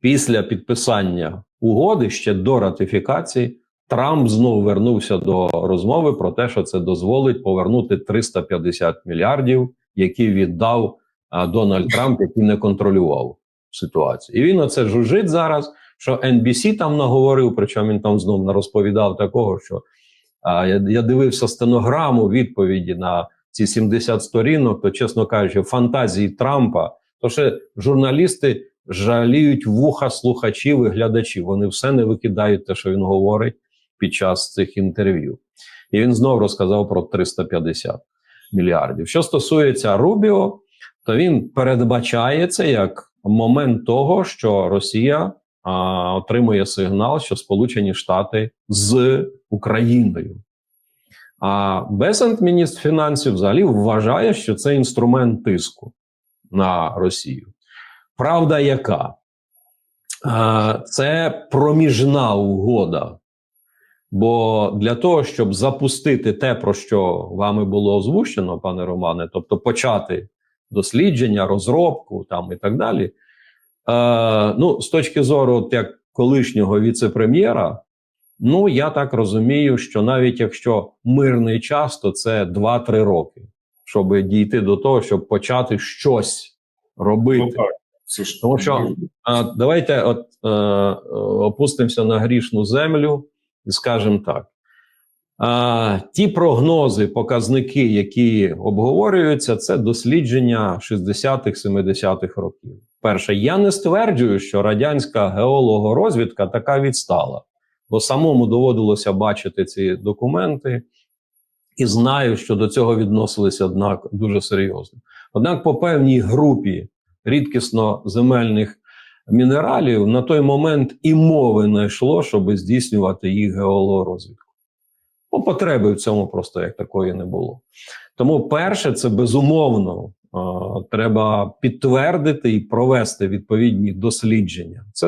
після підписання угоди ще до ратифікації Трамп знову вернувся до розмови про те, що це дозволить повернути 350 мільярдів, які віддав а, Дональд Трамп, який не контролював ситуацію. І він оце жужить зараз. Що NBC там наговорив, причому він там знов розповідав такого, що а, я, я дивився стенограму відповіді на ці 70 сторінок, то, чесно кажучи, фантазії Трампа, то ще журналісти жаліють вуха слухачів і глядачів. Вони все не викидають те, що він говорить під час цих інтерв'ю. І він знову розказав про 350 мільярдів. Що стосується Рубіо, то він передбачає це як момент того, що Росія а, отримує сигнал, що Сполучені Штати з Україною. А Бесент, міністр фінансів, взагалі вважає, що це інструмент тиску на Росію. Правда, яка? Це проміжна угода. Бо для того, щоб запустити те, про що вами було озвучено, пане Романе, тобто почати дослідження, розробку там і так далі. Е, ну, з точки зору, от як колишнього віце-прем'єра, ну я так розумію, що навіть якщо мирний час, то це 2-3 роки, щоб дійти до того, щоб почати щось робити. Ну, так. Це ж Тому що а, давайте от, е, опустимося на грішну землю і скажемо так. А, ті прогнози, показники, які обговорюються, це дослідження 60-х, 70-х років. Перше, я не стверджую, що радянська геологорозвідка така відстала, бо самому доводилося бачити ці документи і знаю, що до цього відносилися однак дуже серйозно. Однак, по певній групі рідкісно земельних мінералів на той момент і мови не йшло, щоб здійснювати їх геологорозвідку. Бо потреби в цьому просто як такої не було. Тому, перше, це безумовно треба підтвердити і провести відповідні дослідження. Це